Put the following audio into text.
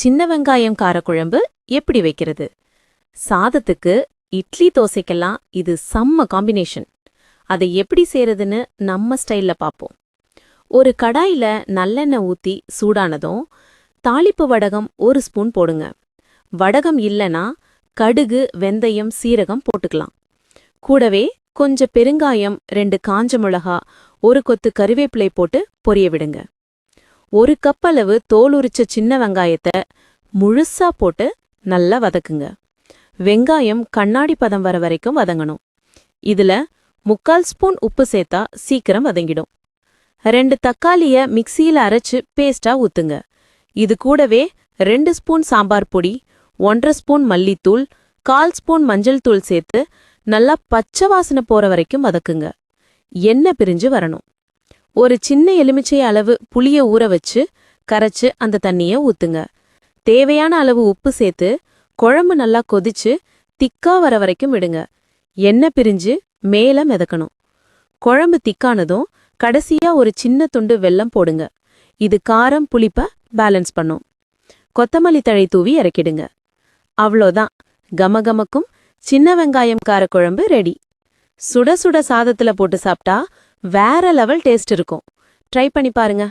சின்ன வெங்காயம் காரக்குழம்பு எப்படி வைக்கிறது? சாதத்துக்கு இட்லி தோசைக்கெல்லாம் இது செம்ம காம்பினேஷன் அதை எப்படி செய்யறதுன்னு நம்ம ஸ்டைல்ல பார்ப்போம். ஒரு கடாயில நல்லெண்ணெய் ஊத்தி சூடானதும் தாளிப்பு வடகம் ஒரு ஸ்பூன் போடுங்க. வடகம் இல்லனா கடுகு வெந்தயம் சீரகம் போட்டுக்கலாம். கூடவே கொஞ்சம் பெருங்காயம் ரெண்டு காஞ்ச மிளகா ஒரு கொத்து கறிவேப்பிலை போட்டு பொரிய விடுங்க. ஒரு கப் அளவு தோல் உரிச்ச சின்ன வெங்காயத்தை முழுசா போட்டு நல்லா வதக்குங்க. வெங்காயம் கண்ணாடி பதம் வர வரைக்கும் வதங்கணும். இதுல முக்கால் ஸ்பூன் உப்பு சேர்த்தா சீக்கிரம் வதங்கிடும். ரெண்டு தக்காளிய மிக்சியில அரைச்சு பேஸ்டா ஊத்துங்க. இது கூடவே ரெண்டு ஸ்பூன் சாம்பார் பொடி ஒன்றரை ஸ்பூன் மல்லித்தூள் கால் ஸ்பூன் மஞ்சள் தூள் சேர்த்து நல்லா பச்சை வாசனை போற வரைக்கும் வதக்குங்க. எண்ணெய் பிரிஞ்சு வரணும். ஒரு சின்ன எலுமிச்சை அளவு புளிய ஊற வச்சு கரைச்சு அந்த தண்ணிய ஊத்துங்க. தேவையான அளவு உப்பு சேர்த்து குழம்பு நல்லா கொதிச்சு திக்கா வர வரைக்கும் விடுங்க. எண்ணெய் பிரிஞ்சு மேல மிதக்கணும். குழம்பு திக்கானதும் கடைசியா ஒரு சின்ன துண்டு வெல்லம் போடுங்க. இது காரம் புளிப்ப பேலன்ஸ் பண்ணும். கொத்தமல்லி தழை தூவி இறக்கிடுங்க. அவ்வளோதான். கமகமக்கும் சின்ன வெங்காயம் காரக்குழம்பு ரெடி சுட சுட சாதத்துல போட்டு சாப்பிட்டா வேற லெவல் டேஸ்ட் இருக்கும். ட்ரை பண்ணி பாருங்க.